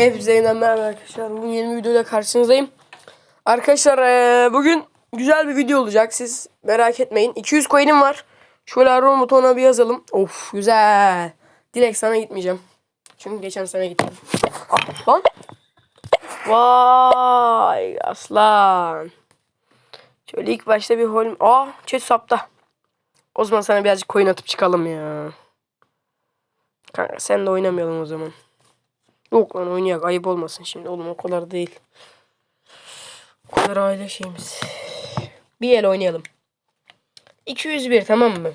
Hepinize merhaba arkadaşlar. Bugün yeni bir videoyla karşınızdayım. Arkadaşlar bugün güzel bir video olacak. Siz merak etmeyin. 200 coin'im var. Şöyle arama butonuna bir yazalım. Of güzel. Direkt sana gitmeyeceğim. Çünkü geçen sene gittim. Ah, lan. Vay aslan. Şöyle ilk başta bir hol... Aa chat sapta. O zaman sana birazcık coin atıp çıkalım ya. Kanka sen de oynamayalım o zaman. Yok lan oynayak ayıp olmasın şimdi oğlum o kadar değil. O kadar aile şeyimiz. Bir el oynayalım. 201 tamam mı?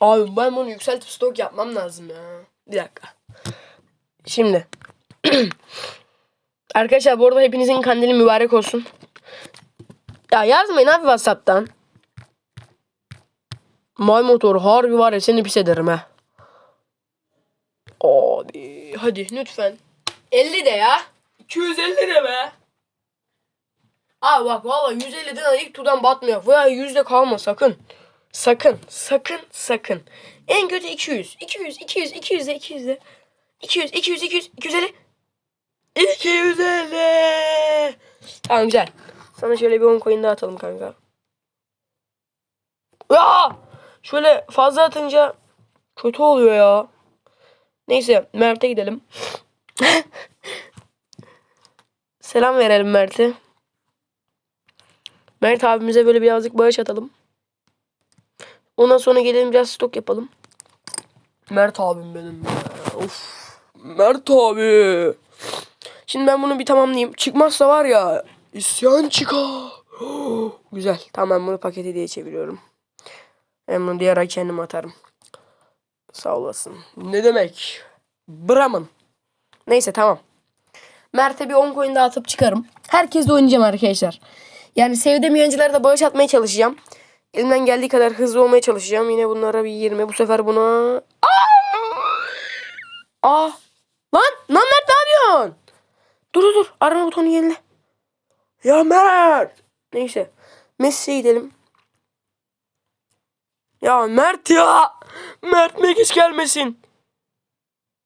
Abi ben bunu yükseltip stok yapmam lazım ya. Bir dakika. Şimdi. Arkadaşlar bu arada hepinizin kandili mübarek olsun. Ya yazmayın abi Whatsapp'tan. May motor harbi var ya seni pis ederim ha. Abi hadi lütfen. 50 de ya. 250 de be. Abi bak valla 150'den ilk turdan batmıyor. Veya 100 de kalma sakın. Sakın. Sakın. Sakın. En kötü 200. 200. 200. 200 de 200 de. 200. 200. 200. 250. 250. Tamam güzel. Sana şöyle bir 10 coin daha atalım kanka. Ya! Şöyle fazla atınca kötü oluyor ya. Neyse Mert'e gidelim. Selam verelim Mert'e. Mert abimize böyle birazcık bağış atalım. Ondan sonra gelelim biraz stok yapalım. Mert abim benim. ya. Of. Mert abi. Şimdi ben bunu bir tamamlayayım. Çıkmazsa var ya isyan çıkar. Güzel. Tamam bunu paketi diye çeviriyorum. Ben bunu diğer ay kendim atarım. Sağ olasın. Ne demek? Brahman. Neyse tamam. Mert'e bir 10 coin daha atıp çıkarım. Herkesle oynayacağım arkadaşlar. Yani sevdiğim yayıncılara da bağış atmaya çalışacağım. Elimden geldiği kadar hızlı olmaya çalışacağım. Yine bunlara bir 20. Bu sefer buna... Aa! Aa! Lan! Lan Mert ne yapıyorsun? Dur dur dur. Arama butonu yenile. Ya Mert! Neyse. Messi'ye gidelim. Ya Mert ya! Mert Megiş gelmesin.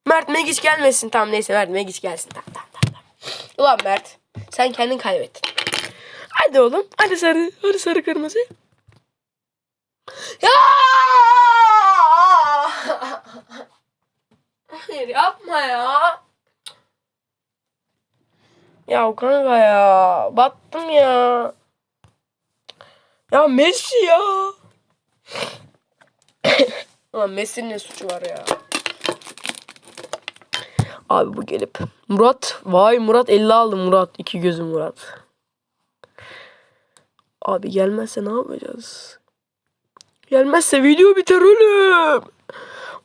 Mert Megiş gelmesin. Tamam neyse Mert Megiş gelsin. Tamam tamam. tamam. Ulan Mert sen kendin kaybettin. Hadi oğlum. Hadi sarı. Hadi sarı kırmızı. Ya! Hayır yapma ya. Ya kanka ya. Battım ya. Ya Messi ya. Ulan Messi'nin ne suçu var ya. Abi bu gelip. Murat. Vay Murat 50 aldı Murat. iki gözüm Murat. Abi gelmezse ne yapacağız? Gelmezse video biter oğlum.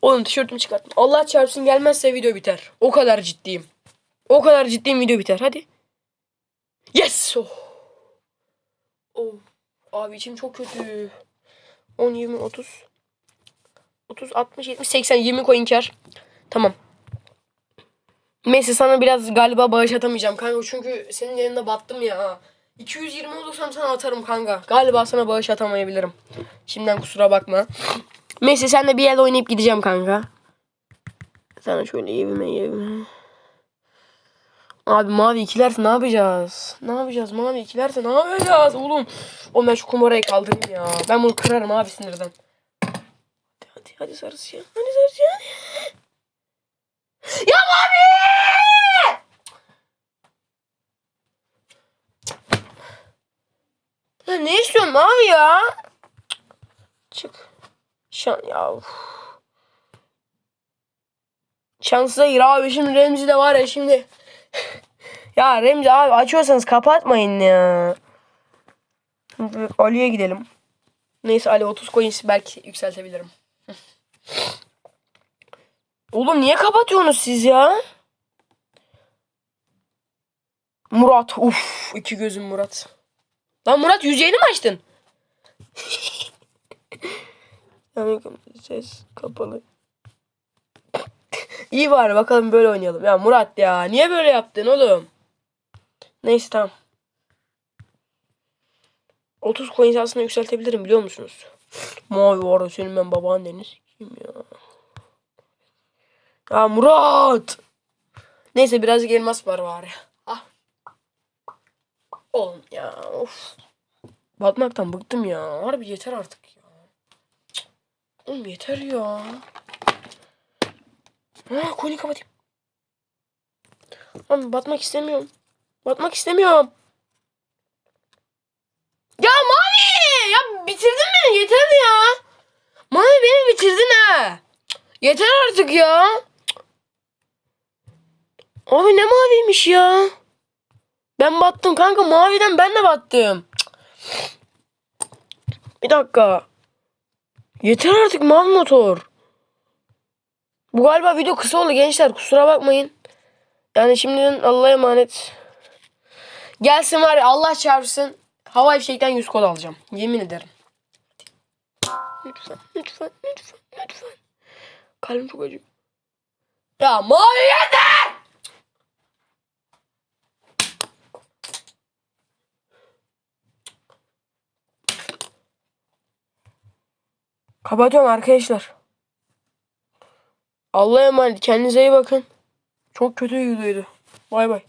Oğlum tişörtümü çıkarttım. Allah çarpsın gelmezse video biter. O kadar ciddiyim. O kadar ciddiyim video biter. Hadi. Yes. Oh. Oh. Abi içim çok kötü. 10, 20, 30. 30, 60, 70, 80, 20 coin kar. Tamam. Messi sana biraz galiba bağış atamayacağım kanka. Çünkü senin yanında battım ya. 220 olursam sana atarım kanka. Galiba sana bağış atamayabilirim. Şimdiden kusura bakma. Messi sen de bir yer oynayıp gideceğim kanka. Sana şöyle evime evime. Abi mavi ikilerse ne yapacağız? Ne yapacağız mavi ikilerse ne yapacağız oğlum? Oğlum ben şu kumarayı kaldırayım ya. Ben bunu kırarım abi sinirden. Hadi hadi sarısı ya. Hadi sarısı ya. Ya mavi! Ya ne istiyorsun mavi ya? Çık. Şan ya. Şanssıza gir abi şimdi Remzi de var ya şimdi. ya Remzi abi açıyorsanız kapatmayın ya. Ali'ye gidelim. Neyse Ali 30 coin belki yükseltebilirim. Oğlum niye kapatıyorsunuz siz ya? Murat. Uf iki gözüm Murat. Lan Murat yüzeyini mi açtın? Yani ses kapalı. İyi bari bakalım böyle oynayalım. Ya Murat ya niye böyle yaptın oğlum? Neyse tamam. 30 coin aslında yükseltebilirim biliyor musunuz? Mavi var senin ben babaanneniz ya? Murat! Neyse birazcık elmas var bari. Ah. Oğlum ya of. Batmaktan bıktım ya. Harbi yeter artık ya. Cık. Oğlum yeter ya. Ha, konuyu kapatayım. Abi batmak istemiyorum. Batmak istemiyorum. Ya Mavi! Ya bitirdin mi? Yeter ya. Mavi beni bitirdin ha. Yeter artık ya. Abi ne maviymiş ya. Ben battım kanka maviden ben de battım. Bir dakika. Yeter artık mavi motor. Bu galiba video kısa oldu gençler kusura bakmayın. Yani şimdiden Allah'a emanet. Gelsin var ya Allah çarpsın. Hava fişekten 100 kod alacağım. Yemin ederim. Lütfen, lütfen, lütfen, lütfen. Kalbim çok acıyor. Ya mavi yeter! Kapatıyorum arkadaşlar. Allah'a emanet. Kendinize iyi bakın. Çok kötü videoydu. Bay bay.